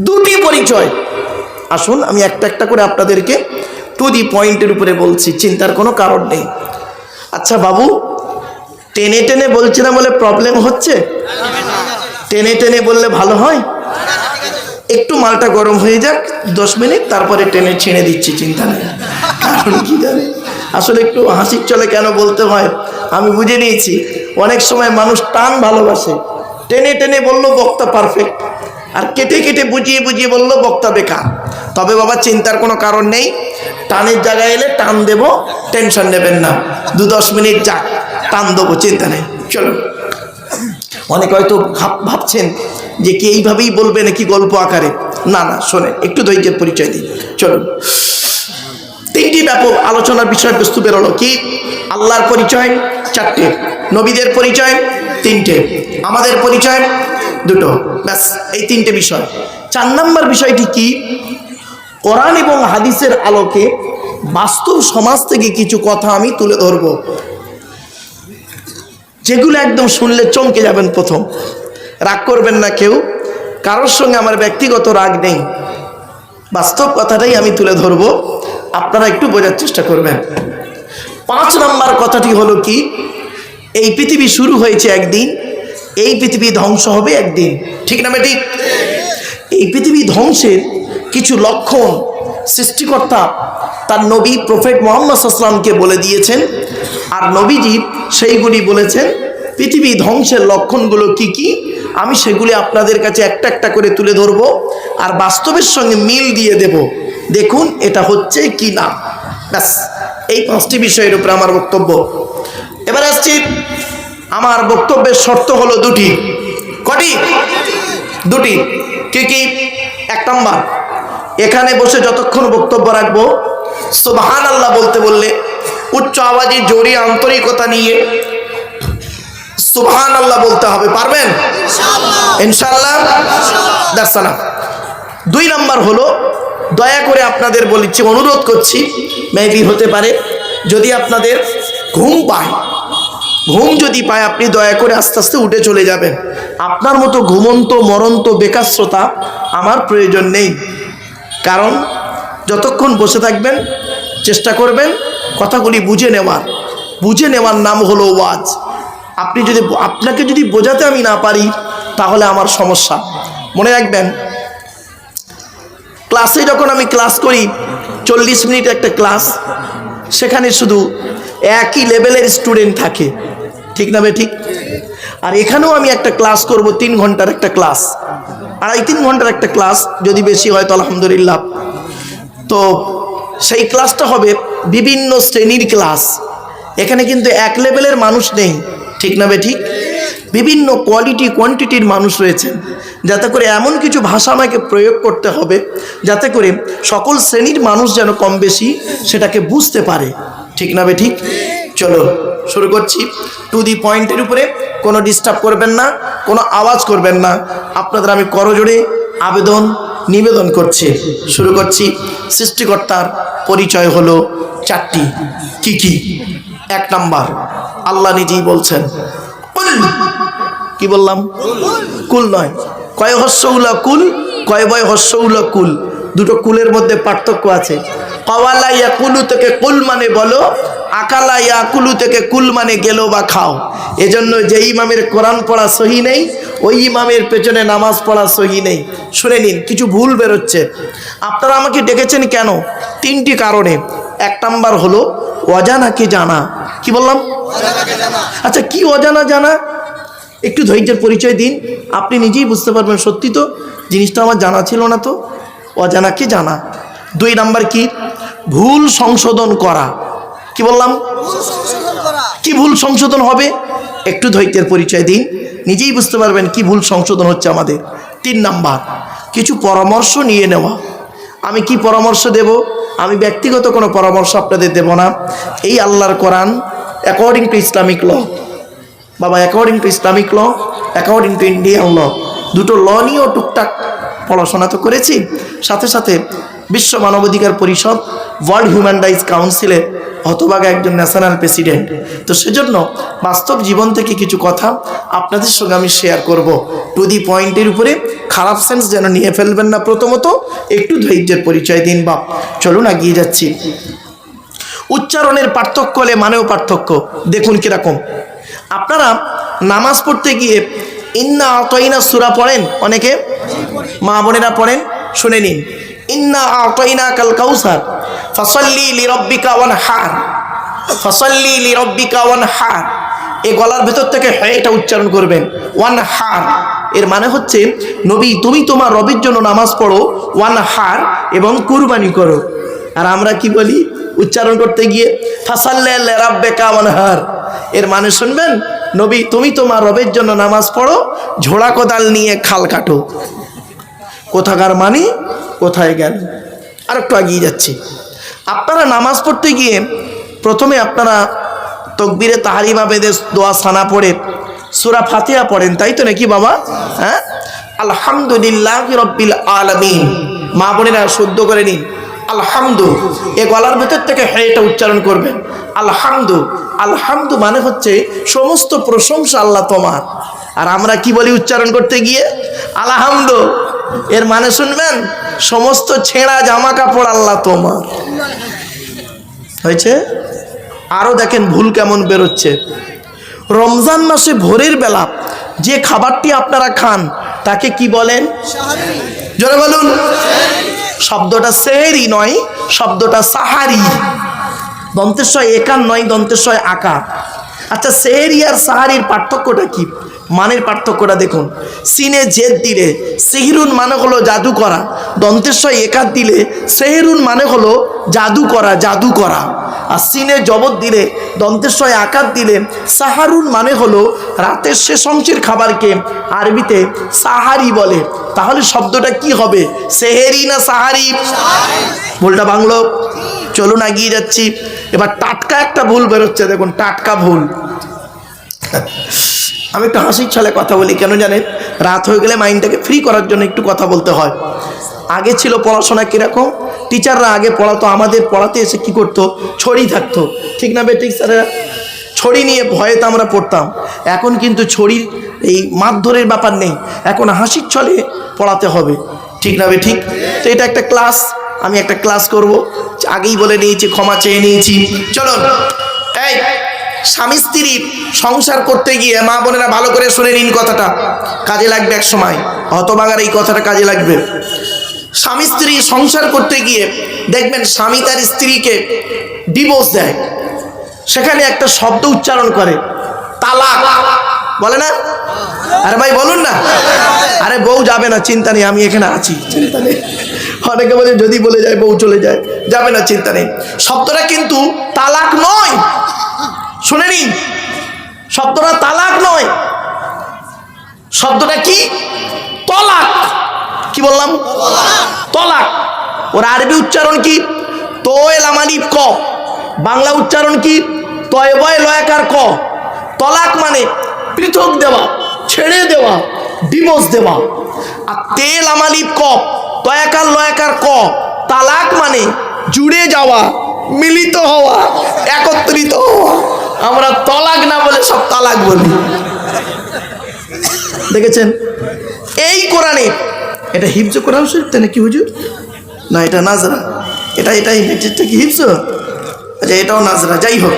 দুটি পরিচয়। আসুন, আমি একটা একটা করে আপনাদেরকে টু দি পয়েন্টের উপরে বলছি, চিন্তার কোনো কারণ নেই। আচ্ছা বাবু, টেনে টেনে বলছি না বলে প্রবলেম হচ্ছে? টেনে টেনে বললে ভালো হয়? একটু মালটা গরম হয়ে যাক, দশ মিনিট, তারপরে টেনে ছিঁড়ে দিচ্ছি, চিন্তা নেই। কারণ আসলে একটু হাসির চলে কেন বলতে হয়? আমি বুঝে নিয়েছি। অনেক সময় মানুষ টান ভালোবাসে। টেনে টেনে বলল বক্তা পারফেক্ট আর কেটে কেটে বুঝিয়ে বুঝিয়ে বলল, বক্তা বেকার। তবে বাবা, চিন্তার কোনো কারণ নেই। টানের জায়গায় এলে টান দেব, টেনশন নেবেন না। দু দশ মিনিট যাক, টান দেবো, চিন্তা নেই। চলো। অনেকে হয়তো ভাব ভাবছেন যে কি এইভাবেই বলবে নাকি গল্প আকারে। না না শোনে একটু ধৈর্যের পরিচয় দিই। চলুন তিনটি ব্যাপক আলোচনার বিষয়বস্তু বেরোলো কি? আল্লাহর পরিচয়, চারটে। নবীদের পরিচয়, তিনটে। আমাদের পরিচয় দুটো। ব্যাস, এই তিনটে বিষয়। চার নম্বর বিষয়টি কি? কোরআন এবং হাদিসের আলোকে বাস্তব সমাজ থেকে কিছু কথা আমি তুলে ধরবো। যেগুলো একদম শুনলে চমকে যাবেন প্রথম। রাগ করবেন না কেউ। কারোর সঙ্গে আমার ব্যক্তিগত রাগ নেই। বাস্তব কথাটাই আমি তুলে ধরব। আপনারা একটু বোঝার চেষ্টা করবেন। পাঁচ নম্বর কথাটি হলো কি? এই পৃথিবী শুরু হয়েছে একদিন। এই পৃথিবী ধ্বংস হবে একদিন। ঠিক না ঠিক এই পৃথিবী ধ্বংসের কিছু লক্ষণ সৃষ্টিকর্তা তার নবী প্রফেট মোহাম্মদ আসলামকে বলে দিয়েছেন। আর নবীজি সেইগুলি বলেছেন, পৃথিবী ধ্বংসের লক্ষণগুলো কি কি? আমি সেগুলি আপনাদের কাছে একটা একটা করে তুলে ধরব আর বাস্তবের সঙ্গে মিল দিয়ে দেব। দেখুন, এটা হচ্ছে কি না? ব্যাস, এই পাঁচটি বিষয়ের উপরে আমার বক্তব্য। এবার আসছি আমার বক্তব্যের শর্ত হলো দুটি। কটি? দুটি। কি কি? এক নম্বর এখানে বসে যতক্ষণ বক্তব্য রাখব সুবহান আল্লাহ বলতে বললে উচ্চ আওয়াজে জোরে আন্তরিকতা নিয়ে সুবহান আল্লাহ বলতে হবে। পারবেন? ইনশাল্লাহ দাসালাম দুই নাম্বার হলো দয়া করে আপনাদের বলিচ্ছি অনুরোধ করছি মেবি হতে পারে যদি আপনাদের ঘুম পায় ঘুম যদি পায়, আপনি দয়া করে আস্তে আস্তে উঠে চলে যাবেন। আপনার মতো ঘুমন্ত, মরন্ত বেকাশ্রতা আমার প্রয়োজন নেই। কারণ যতক্ষণ বসে থাকবেন, চেষ্টা করবেন কথাগুলি বুঝে নেওয়ার। বুঝে নেওয়ার নাম হলো ওয়াজ। আপনি যদি আপনাকে যদি বোঝাতে আমি না পারি, তাহলে আমার সমস্যা। মনে রাখবেন, ক্লাসে যখন আমি ক্লাস করি, চল্লিশ মিনিট একটা ক্লাস, সেখানে শুধু একই লেভেলের স্টুডেন্ট থাকে। ঠিক না ঠিক? আর এখানেও আমি একটা ক্লাস করব, তিন ঘণ্টার একটা ক্লাস। আড়াই, তিন ঘণ্টার একটা ক্লাস, যদি বেশি হয় তো আলহামদুলিল্লাহ। তো সেই ক্লাসটা হবে বিভিন্ন শ্রেণির ক্লাস। এখানে কিন্তু এক লেভেলের মানুষ নেই। ঠিক না ঠিক? বিভিন্ন কোয়ালিটি কোয়ান্টিটির মানুষ রয়েছেন যাতে করে এমন কিছু ভাষা আমাকে প্রয়োগ করতে হবে, যাতে করে সকল শ্রেণির মানুষ যেন কম বেশি সেটাকে বুঝতে পারে। ঠিক না ঠিক? চলো, শুরু করছি। টু দি পয়েন্টের উপরে কোনো ডিস্টার্ব করবেন না, কোনো আওয়াজ করবেন না। আপনাদের আমি করজোড়ে আবেদন, নিবেদন করছি। শুরু করছি। সৃষ্টিকর্তার পরিচয় হলো চারটি। কি কি? এক নাম্বার, আল্লাহ নিজেই বলছেন। কি বললাম? কুল নয়। কয় হস্যউলা কুল? কয় বয় হস্য হস্যউলা কুল? দুটো কুলের মধ্যে পার্থক্য আছে। কওয়ালা ইয়াকুলু থেকে কুল মানে বলো, আকালা ইয়াকুলু থেকে কুল মানে গেল বা খাও। এজন্য যে ইমামের কোরআন পড়া সহি নেই, ওই ইমামের পেছনে নামাজ পড়া সহি নেই। শুনে নিন, কিছু ভুল বেরোচ্ছে। আপনারা আমাকে ডেকেছেন কেন? তিনটি কারণে। এক নাম্বার হলো অজানাকে জানা? কি বললাম? আচ্ছা কি অজানা জানা? একটু ধৈর্যের পরিচয় দিন। আপনি নিজেই বুঝতে পারবেন সত্যি তো, জিনিসটা আমার জানা ছিল না তো। অজানাকে জানা? দুই নাম্বার কি? ভুল সংশোধন করা। কি বললাম? কি ভুল সংশোধন হবে? একটু ধৈর্যের পরিচয় দিন। নিজেই বুঝতে পারবেন কি ভুল সংশোধন হচ্ছে আমাদের। তিন নাম্বার, কিছু পরামর্শ নিয়ে নেওয়া। আমি কি পরামর্শ দেব? আমি ব্যক্তিগত কোনো পরামর্শ আপনাদের দেব না। এই আল্লাহর কোরআন অ্যাকর্ডিং টু ইসলামিক ল বাবা according to Islamic law according to Indian law দুটো ল নিয়েও টুকটাক পড়াশোনা তো করেছি। সাথে সাথে বিশ্ব মানবাধিকার পরিষদ ওয়ার্ল্ড হিউম্যান রাইটস কাউন্সিলে হতভাগা একজন ন্যাশনাল প্রেসিডেন্ট তো সেজন্য বাস্তব জীবন থেকে কিছু কথা আপনাদের সঙ্গে আমি শেয়ার করব। টু দি পয়েন্টের উপরে খারাপ সেন্স যেন নিয়ে ফেলবেন না প্রথমত, একটু ধৈর্যের পরিচয় দিন বা চলুন এগিয়ে যাচ্ছি। উচ্চারণের পার্থক্য হলে মানেও পার্থক্য। দেখুন কীরকম। আপনারা নামাজ পড়তে গিয়ে, ইন্না আতইনা সুরা পড়েন? অনেকে? মা বোনেরা পড়েন? শুনে নিন। ইন্না আতইনা কাল কাউসার, ফসল্লি লিরব্বিকা ওয়ান হার ফসল্লি লিরব্বিকা ওয়ান হার এই গলার ভেতর থেকে এটা উচ্চারণ করবেন ওয়ান হার এর মানে হচ্ছে, নবী, তুমি তোমার রবির জন্য নামাজ পড়ো ওয়ান হার এবং কুরবানি করো। আর আমরা কি বলি? উচ্চারণ করতে গিয়ে, ফাসাল্লে ওয়ান হার এর মানে শুনবেন, নবী, তুমি তোমার রবের জন্য নামাজ পড়ো, ঝোড়া কোদাল নিয়ে খাল কাটো। কোথাকার মানে? কোথায় গেল? আর একটু এগিয়ে যাচ্ছি। আপনারা নামাজ পড়তে গিয়ে প্রথমে আপনারা তকবিরে তাহারিমা বেদে দোয়া সানা পড়ে সুরা ফাতিহা পড়েন, তাই তো নাকি বাবা? হ্যাঁ? আলহামদুলিল্লাহ রব্বিল আলামিন। মা বোনেরা শুদ্ধ করে নিন। আলহামদু, এ গলার ভেতর থেকে এটা উচ্চারণ করবেন। আলহামদু আলহামদু মানে হচ্ছে সমস্ত প্রশংসা আল্লাহ তোমার। আর আমরা কি বলি উচ্চারণ করতে গিয়ে? আলহামদু এর মানে শুনবেন? সমস্ত ছেঁড়া জামা কাপড় আল্লাহ তোমার। হয়েছে? আরও দেখেন ভুল কেমন বেরোচ্ছে। রমজান মাসে ভোরের বেলা যে খাবারটি আপনারা খান, তাকে কি বলেন? জোরে বলুন। শব্দটা সেহেরি নয়, শব্দটা সাহারি। দন্তেশ্বয় একার নয়, দন্তেশ্বয় আকার। আচ্ছা সেহেরি আর সাহারির পার্থক্যটা কি? মানের পার্থক্যটা দেখুন। সিনে জেদ দিলে সেহিরুন মানে হলো জাদু করা। দন্তেশ্বয় একার দিলে সেহেরুন মানে হলো জাদু করা জাদু করা। আর সিনে জবত দিলে দন্তেশ্বয় আকার দিলে সাহারুন মানে হলো রাতের শেষ অংশের খাবারকে আরবিতে সাহারি বলে। তাহলে শব্দটা কি হবে? সেহেরি না সাহারি? ভুলটা বাংলো। চলুন এগিয়ে যাচ্ছি। এবার টাটকা একটা ভুল বেরোচ্ছে, দেখুন, টাটকা ভুল। আমি একটু হাসির ছলে কথা বলি, কেন জানেন? রাত হয়ে গেলে মাইন্ডটাকে ফ্রি করার জন্য একটু কথা বলতে হয়। আগে ছিল পড়াশোনা কীরকম? টিচাররা আগে পড়াতো, আমাদের পড়াতে এসে কি করতো? ছড়ি থাকতো। ঠিক না বেটিক স্যারেরা? ছড়ি নিয়ে ভয়ে তো আমরা পড়তাম। এখন কিন্তু ছড়ির এই মারধরের ব্যাপার নেই। এখন হাসির ছলে পড়াতে হবে। ঠিক না ঠিক তো এটা একটা ক্লাস। আমি একটা ক্লাস করব। আগেই বলে নিয়েছি, ক্ষমা চেয়ে নিয়েছি। চলো এই স্বামী স্ত্রীর সংসার করতে গিয়ে মা বোনেরা ভালো করে শুনে নিন কথাটা। কাজে লাগবে এক সময়। হতবাগার এই কথাটা কাজে লাগবে। স্বামী স্ত্রী সংসার করতে গিয়ে দেখবেন স্বামী তার স্ত্রীকে ডিভোর্স দেয়। সেখানে একটা শব্দ উচ্চারণ করে, তালাক। বলে না? আরে ভাই, বলুন না। আরে বউ যাবে না, চিন্তা নেই, আমি এখানে আছি, চিন্তা নেই। অনেকে বলে যদি বলে যায়, বউ চলে যায়, যাবে না, চিন্তা নেই। শব্দটা কিন্তু তালাক নয়। শুনে নিন। শব্দটা তালাক নয়। শব্দটা কি? তলাক। কি বললাম? তলাক। ওর আরবি উচ্চারণ কি? তোয়েল ক। বাংলা উচ্চারণ কি? তয় বয় লয়াকার ক। তলাক মানে পৃথক দেওয়া, ছেড়ে দেওয়া ডিভোর্স দেওয়া। আর তেল আমালিপ ক, তয়াকার লয়াকার ক। তালাক মানে জুড়ে যাওয়া, মিলিত হওয়া, একত্রিত হওয়া। আমরা তলাক না বলে সব তালাক বলি। দেখেছেন? এই কোরআনে, এটা হিফজ কোরআন শরীফ তাই নাকি হুজুর? না, এটা নাজরা। এটা এটা এটা কি হিফজ? আচ্ছা এটাও নাজরা, যাই হোক।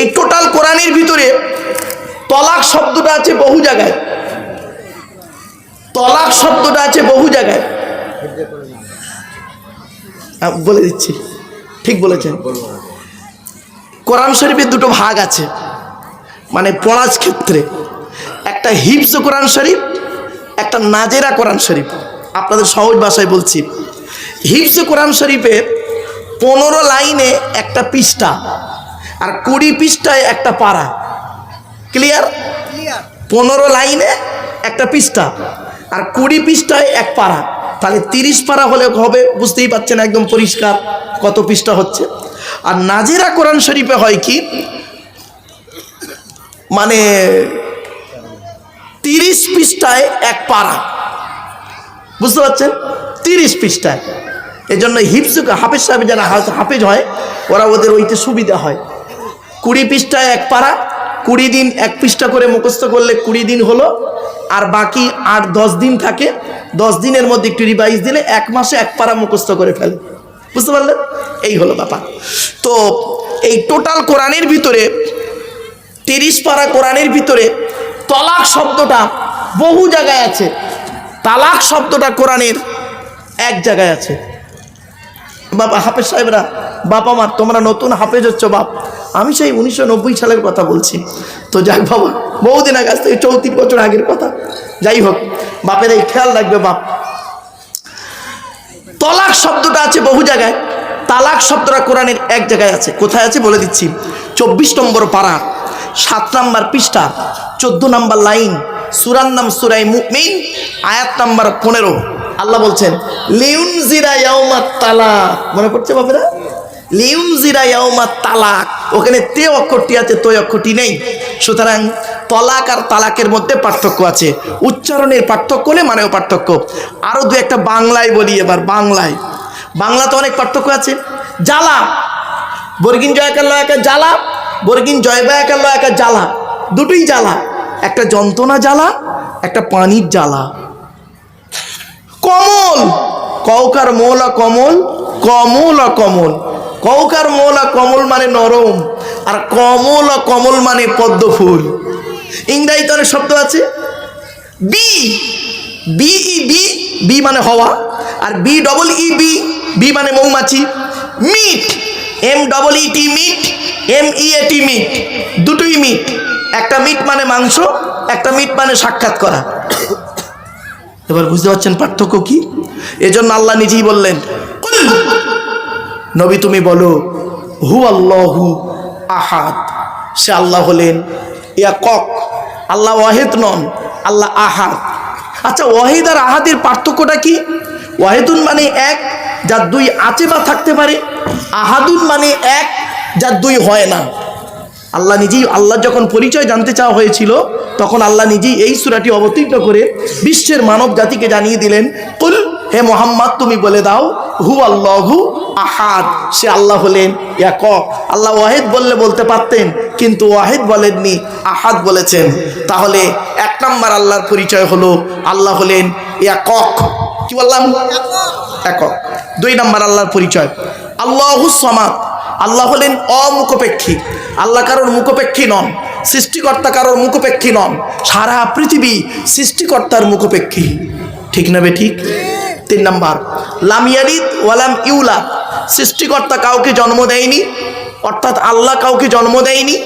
এই টোটাল কোরআনের ভিতরে তলাক শব্দটা আছে বহু জায়গায়। তলাক শব্দটা আছে বহু জায়গায়। বলে দিচ্ছি। ঠিক বলেছেন। কোরআন শরীফের দুটো ভাগ আছে। মানে পড়ার ক্ষেত্রে। একটা হিপস কোরআন শরীফ একটা নাজেরা কোরআন শরীফ। আপনাদের সহজ ভাষায় বলছি। হিপস কোরআন শরীফে পনেরো লাইনে একটা পৃষ্ঠা আর কুড়ি পৃষ্ঠায় একটা পারা। ক্লিয়ার? পনেরো লাইনে একটা পৃষ্ঠা আর কুড়ি পৃষ্ঠায় এক পারা। তাহলে তিরিশ পারা হলে হবে বুঝতেই পারছেন একদম পরিষ্কার কত পৃষ্ঠা হচ্ছে। আর নাজিরা কোরআন শরীফে হয় কি? মানে তিরিশ পৃষ্ঠায় এক পারা। বুঝতে পারছেন? তিরিশ পৃষ্ঠায়। এজন্য হিপস হাফেজ সাহেব যারা হাফেজ হয়, ওরা ওদের ওইতে সুবিধা হয়। কুড়ি পৃষ্ঠায় এক পারা, কুড়ি দিন এক পৃষ্ঠা করে মুখস্থ করলে কুড়ি দিন হলো, আর বাকি আট দশ দিন থাকে, দশ দিনের মধ্যে একটু রিভাইজ দিলে এক মাসে এক পারা মুখস্থ করে ফেলে। বুঝতে পারলেন? এই হলো ব্যাপার। তো এই টোটাল কোরআনের ভিতরে, তিরিশ পারা কোরআনের ভিতরে তলাক শব্দটা বহু জায়গায় আছে। তালাক শব্দটা কোরআনের এক জায়গায় আছে। বাবা হাফেজ সাহেবরা বাবা মা তোমরা নতুন হাফেজ হচ্ছ বাপ। আমি সেই উনিশশো নব্বই সালের কথা বলছি। তো যাক বাবা, বহুদিন আগে, আজ চৌত্রিশ বছর আগের কথা। যাই হোক, বাপের এই খেয়াল রাখবে বাপ। তলাক শব্দটা আছে বহু জায়গায়। তালাক শব্দটা কোরআনের এক জায়গায় আছে। কোথায় আছে বলে দিচ্ছি। চব্বিশ নম্বর পাড়া, সাত নম্বর পৃষ্ঠা, চোদ্দ নম্বর লাইন সুরান নাম সুরাই মুমিন, আয়াত নাম্বার পনেরো। আল্লাহ বলছেন লিউন জিরা তালা মনে করছে বাপেরা? লিউন জিরা ইয়াউমা তালাক। ওখানে তে অক্ষরটি আছে তৈ অক্ষরটি নেই। সুতরাং তলাক আর তালাকের মধ্যে পার্থক্য আছে। উচ্চারণের পার্থক্য হলে মানেও পার্থক্য। আরও দু একটা বাংলায় বলি এবার, বাংলায়। বাংলাতে অনেক পার্থক্য আছে। জ্বালা। বর্গিন জয়কাল একা জ্বালা, বর্গিন জয়বা একাল একা জ্বালা। দুটোই জ্বালা। একটা যন্ত্রণা জ্বালা, একটা পানির জ্বালা। কমল। কৌকার মৌলা কমল কমল কমল কৌকার মৌলা কমল মানে নরম, আর কমল কমল মানে পদ্ম ফুল। ইংরাজিতে অনেক শব্দ আছে। Be B E be be মানে হওয়া, আর B double E bee bee মানে মৌমাছি। Meet M double E T meet M E A T meat দুটোই মিট একটা মিট মানে মাংস, একটা মিট মানে সাক্ষাৎ করা। এবার বুঝতে পারছেন পার্থক্য কি? এজন্য আল্লাহ নিজেই বললেন নবী তুমি বলো হু আল্লাহু আহাদ। সে আল্লাহ হলেন ইয়া কক। আল্লাহ ওয়াহেদ নন, আল্লাহ আহাদ। আচ্ছা ওয়াহিদ আর আহাদের পার্থক্যটা কি? ওয়াহেদুন মানে এক, যার দুই আছে বা থাকতে পারে। আহাদুন মানে এক, যার দুই হয় না। আল্লাহ নিজেই, আল্লাহ যখন পরিচয় জানতে চাওয়া হয়েছিল, তখন আল্লাহ নিজেই এই সুরাটি অবতীর্ণ করে বিশ্বের মানব জাতিকে জানিয়ে দিলেন, কুল হে মোহাম্মদ, তুমি বলে দাও হু আল্লাহু আহাদ। সে আল্লাহ হলেন এক আল্লাহ ওয়াহেদ বললে বলতে পারতেন, কিন্তু ওয়াহেদ বলেননি, আহাদ বলেছেন। তাহলে এক নম্বর আল্লাহর পরিচয় হলো, আল্লাহ হলেন একক কি বললাম? একক দুই নম্বর আল্লাহর পরিচয়, আল্লাহু সমাদ। আল্লাহ হলেন অমুখপেক্ষী। আল্লাহ কারোর মুখপেক্ষী নন, সৃষ্টিকর্তা কারোর মুখপেক্ষী নন। সারা পৃথিবী সৃষ্টিকর্তার মুখপেক্ষী। ঠিক না ঠিক? তিন নাম্বার লামিয়ারিদ ওয়ালাম ইউলা, সৃষ্টিকর্তা কাউকে জন্ম দেয়নি, অর্থাৎ আল্লাহ কাউকে জন্ম দেয়নি,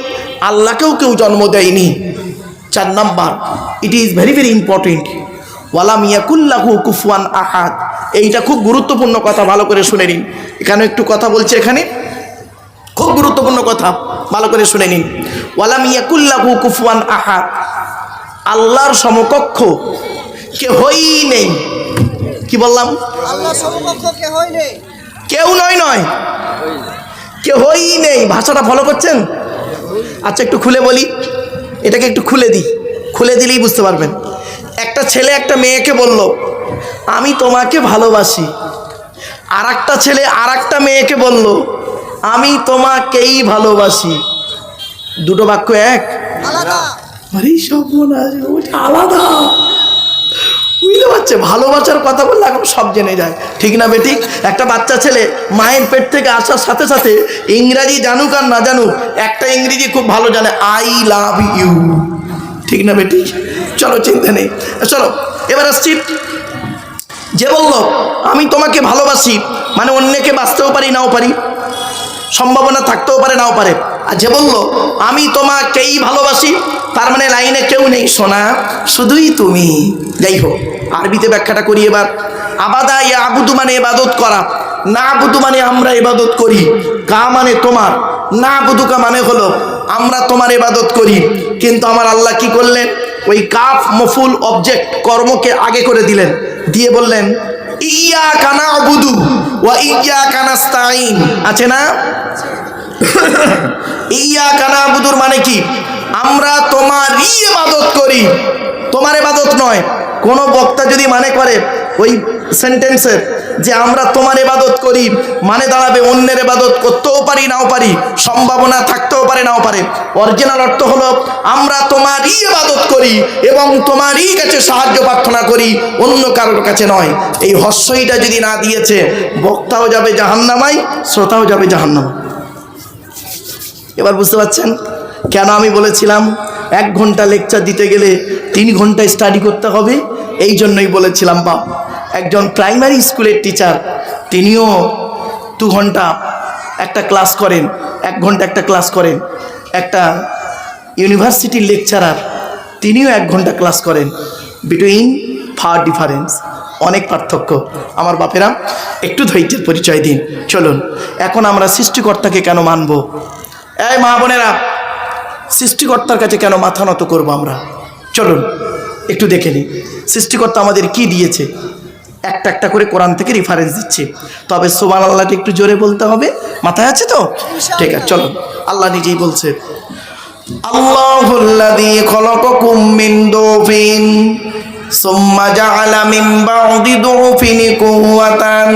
আল্লাহকেও কেউ জন্ম দেয়নি। চার number it is very very important ওয়ালাম ইয়াকুল্লাহু কুফুয়ান আহাদ। এইটা খুব গুরুত্বপূর্ণ কথা, ভালো করে শুনে নিন। এখানে একটু কথা বলছে এখানে। খুব গুরুত্বপূর্ণ কথা, ভালো করে শুনে নিন। ওয়ালাম ইয়াকুল্লাহু কুফুয়ান আহাদ। আল্লাহর সমকক্ষ কেহই নেই। কি বললাম? কেউ নয় নয়। কেহই নেই। ভাষাটা ফলো করছেন? আচ্ছা একটু খুলে বলি। এটাকে একটু খুলে দিই। খুলে দিলেই বুঝতে পারবেন। একটা ছেলে একটা মেয়েকে বলল আমি তোমাকে ভালোবাসি। আর একটা ছেলে আর একটা মেয়েকে বলল আমি তোমাকেই ভালোবাসি। দুটো বাক্য এক? আলাদা। আরে আলাদা। পারছে ভালোবাসার কথা বললে এখন সব জেনে যায়। ঠিক না বেটি? একটা বাচ্চা ছেলে মায়ের পেট থেকে আসার সাথে সাথে ইংরাজি জানুক আর না জানুক, একটা ইংরেজি খুব ভালো জানে আই লাভ ইউ ঠিক না বেটি? চলো, চিন্তা নেই। চলো, এবার আসছি। যে বলল, আমি তোমাকে ভালোবাসি মানে অন্যকে বাঁচতেও পারি, নাও পারি। সম্ভাবনা থাকতেও পারে, নাও পারে। আর যে বলল, আমি তোমাকেই ভালোবাসি তার মানে লাইনে কেউ নেই। সোনা, শুধুই তুমি। যাই হোক আরবিতে ব্যাখ্যাটা করি এবার। আবাদা ইয়া আবুদু মানে এবাদত করা। না আবুদু মানে আমরা এবাদত করি। কা মানে তোমার। না আবুদুকা মানে হলো, আমরা তোমার এবাদত করি। কিন্তু আমার আল্লাহ কি করলেন? ওই কাফ, মফুল অবজেক্ট কর্মকে আগে করে দিলেন। দিয়ে বললেন ইয়া কানা আবুদু ওয়া ইয়া কানাস্তাইন আছে না? ইয়া কানা আবুদুর মানে কি? আমরা তোমারই ইবাদত করি। তোমার ইবাদত নয়। কোন বক্তা যদি মানে করে ওই সেন্টেন্সের যে আমরা তোমার এবাদত করি মানে দাঁড়াবে অন্যের এবাদত করতেও পারি, নাও পারি, সম্ভাবনা থাকতেও পারে, নাও পারে। অরিজিনাল অর্থ হলো আমরা তোমারই এবাদত করি এবং তোমারই কাছে সাহায্য প্রার্থনা করি, অন্য কারোর কাছে নয়। এই হস্যইটা যদি না দিয়েছে, বক্তাও যাবে জাহান্নামাই শ্রোতাও যাবে জাহান্নামাই এবার বুঝতে পারছেন? কেন আমি বলেছিলাম? এক ঘণ্টা লেকচার দিতে গেলে তিন ঘণ্টা স্টাডি করতে হবে, এই জন্যই বলেছিলাম, বাপ। একজন প্রাইমারি স্কুলের টিচার তিনিও দু ঘণ্টা একটা ক্লাস করেন, এক ঘণ্টা একটা ক্লাস করেন। একটা ইউনিভার্সিটির লেকচারার তিনিও এক ঘণ্টা ক্লাস করেন। বিটুইন ফার ডিফারেন্স অনেক পার্থক্য। আমার বাপেরা, একটু ধৈর্যের পরিচয় দিন। চলুন, এখন আমরা সৃষ্টিকর্তাকে কেন মানব? এই মা বোনেরা সৃষ্টিকর্তার কাছে কেন মাথা নত করব আমরা? চলুন একটু দেখে নিই। সৃষ্টিকর্তা আমাদের কি দিয়েছে? একটা একটা করে কোরআন থেকে রেফারেন্স দিচ্ছে। তবে সোমান আল্লাহকে একটু জোরে বলতে হবে? মাথায় আছে তো? ঠিক আছে চলুন। আল্লাহ নিজেই বলছে আল্লাহুল্লাযী খলাকাকুম মিন দুফিন সুম্মা জাআলা মিন বা'দি দুফিন কুওয়াতান।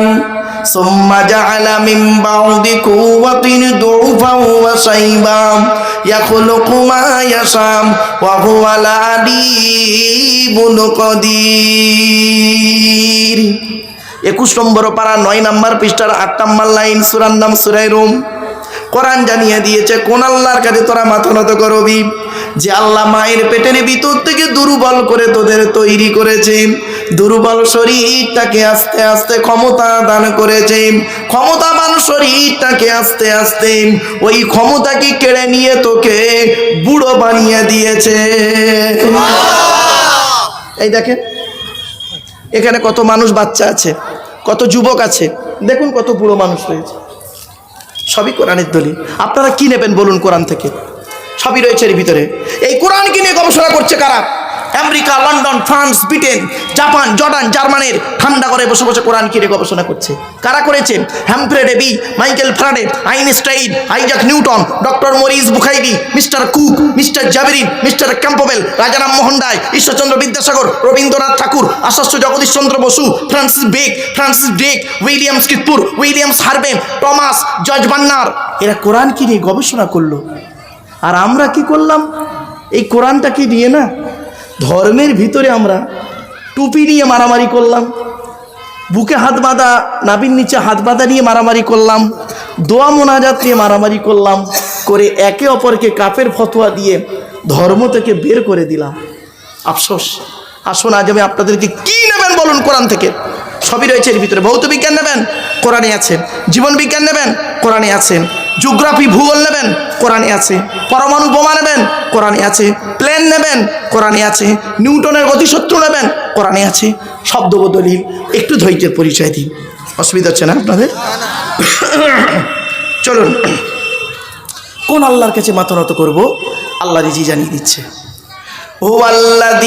একুশ নম্বর পারা নয় নাম্বার পৃষ্ঠার আট নাম্বার লাইন, সুরার নাম সুরাই রুম। কোরআন জানিয়ে দিয়েছে, কোন আল্লাহর কাছে তোরা মাথা নত করবি? যে আল্লাহ মায়ের পেটের ভিতর থেকে দুর্বল করে তোদের তৈরি করেছে। দুর্বল শরীরটাকে আস্তে আস্তে ক্ষমতা দান করেছে। ক্ষমতাবান শরীরটাকে আস্তে আস্তে ওই ক্ষমতাকে কেড়ে নিয়ে তোকে বুড়ো বানিয়ে দিয়েছে। এই দেখেন, এখানে কত মানুষ বাচ্চা আছে, কত যুবক আছে। দেখুন কত বুড়ো মানুষ রয়েছে। সবই কোরআনের দলিল। আপনারা কি নেবেন বলুন কোরআন থেকে? সবই রয়েছে এর ভিতরে। এই কোরআনকে নিয়ে গবেষণা করছে কারা? America, London, France, Britain, Japan, Jordan, জার্মানির ঠান্ডা করে বসে বসে কোরআন কিনে গবেষণা করছে? কারা করেছে Humphrey, Davy, Michael Faraday, Einstein, Isaac Newton, doctor Maurice Bucaille mister Cook, mister জাবেরিন, mister Campbell, Rajaram Mohan Roy Ishwarchandra Vidyasagar, Rabindranath Thakur আশাস্য Jagadish Chandra Basu, Francis Bacon, Francis Drake, Williams কিতপুর, Williams হারবেন, টমাস জর্জ বান্নার। এরা কোরআন কি নিয়ে গবেষণা করল? আর আমরা কি করলাম? এই কোরআনটাকে দিয়ে না ধর্মের ভিতরে আমরা টুপি নিয়ে মারামারি করলাম, বুকে হাত বাঁধা নাবির নিচে হাত বাঁধা নিয়ে মারামারি করলাম, দোয়া মোনাজাত নিয়ে মারামারি করলাম, করে একে অপরকে কাপের ফতোয়া দিয়ে ধর্ম থেকে বের করে দিলাম। আফসোস, আসুন আজ আমি আপনাদেরকে কি নেবেন বলুন কোরআন থেকে? সবই রয়েছে এর ভিতরে, ভৌত বিজ্ঞান নেবেন? কোরআনে আছে। জীবন বিজ্ঞান নেবেন? কোরআনে আছে। জিওগ্রাফি ভূগোল নেবেন, কোরআনে আছে। পরমাণু বোমা নেবেন, কোরআনে আছে। প্লেন নেবেন, কোরআনে আছে। নিউটনের গতিশত্রু নেবেন, কোরআনে আছে। শব্দ বদলিল একটু ধৈর্যের পরিচয় দিন। অসুবিধা হচ্ছে না আপনাদের? চলুন। কোন আল্লাহর কাছে মাথা নত করব? আল্লাহ রিজি জানিয়ে দিচ্ছে। ও আল্লাহ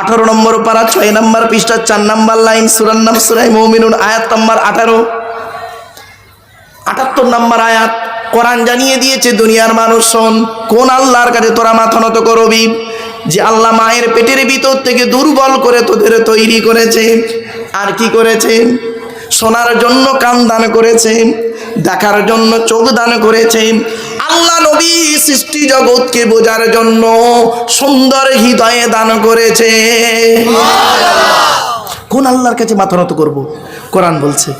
আঠারো নম্বর পারা, ছয় নম্বর পৃষ্ঠা, চার নম্বর লাইন, সুরান নাম সুরাই মৌমিনুন, আয়াত নম্বর আঠারো। আটাত্তর নম্বর আয়াত, কোরআন জানিয়ে দিয়েছে দুনিয়ার মানুষ শোন, কোন আল্লাহর কাছে তোরা মাথা নত করবি? যে আল্লাহ মায়ের পেটের ভিতর থেকে দুর্বল করে তোদের তৈরি করেছে। আর কি করেছে? শোনার জন্য কান দান করেছেন, দেখার জন্য চোখ দান করেছেন। আল্লাহ নবী সৃষ্টি জগৎকে বোঝার জন্য সুন্দর হৃদয়ে দান করেছে কোন আল্লাহর কাছে মাথা নত করব? কোরআন বলছে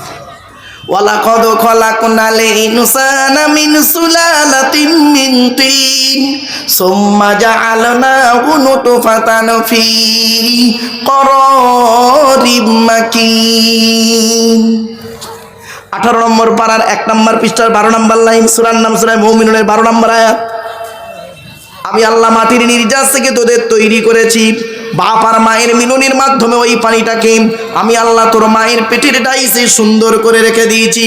ওয়ালাকদ খলাকনাল ইনসানা মিন সুলালাতিন মিন তিন, সুম্মা জাআলনাহু নুতফাতান ফি করারিম মাকিন। আঠারো নম্বর পাড়ার এক নম্বর পৃষ্ঠার বারো নম্বর লাইন, সুরার নাম সুরায় মৌমিনুনের বারো নম্বর আয়াত। আমি আল্লাহ মাটির নির্যাস থেকে তোদের তৈরি করেছি। বাপ আর মায়ের মিলনের মাধ্যমে ওই পানিটাকে আমি আল্লাহ তোর মায়ের পেটের ডাইসে সুন্দর করে রেখে দিয়েছি।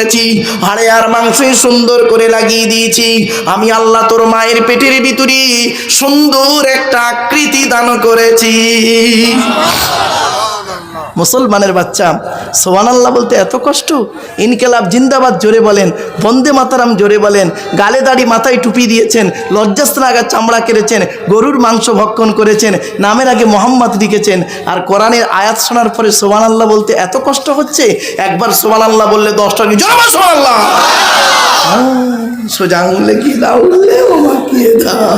করেছি। হাড়ে আর মাংসে সুন্দর করে লাগিয়ে দিয়েছি। আমি আল্লাহ তোর মায়ের পেটের ভিতরে সুন্দর একটা আকৃতি দান করেছি। মুসলমানের বাচ্চা। সোহান আল্লাহ বলতে এত কষ্ট? ইনকেলাব জিন্দাবাদ জোরে বলেন, বন্দে মাতারাম জোরে বলেন, গালে দাড়ি মাথায় টুপি দিয়েছেন লজ্জাস্থান আগে চামড়া কেড়েছেন, গরুর মাংস ভক্ষণ করেছেন, নামের আগে মোহাম্মদ লিখেছেন, আর কোরআনের আয়াত শোনার পরে সোহান আল্লাহ বলতে এত কষ্ট হচ্ছে? একবার সোহান আল্লাহ বললে দশটা নিয়ে জোরে সোহান আল্লাহ সোজা আঙুলে কি দাউলে ও বাকিয়ে দাও।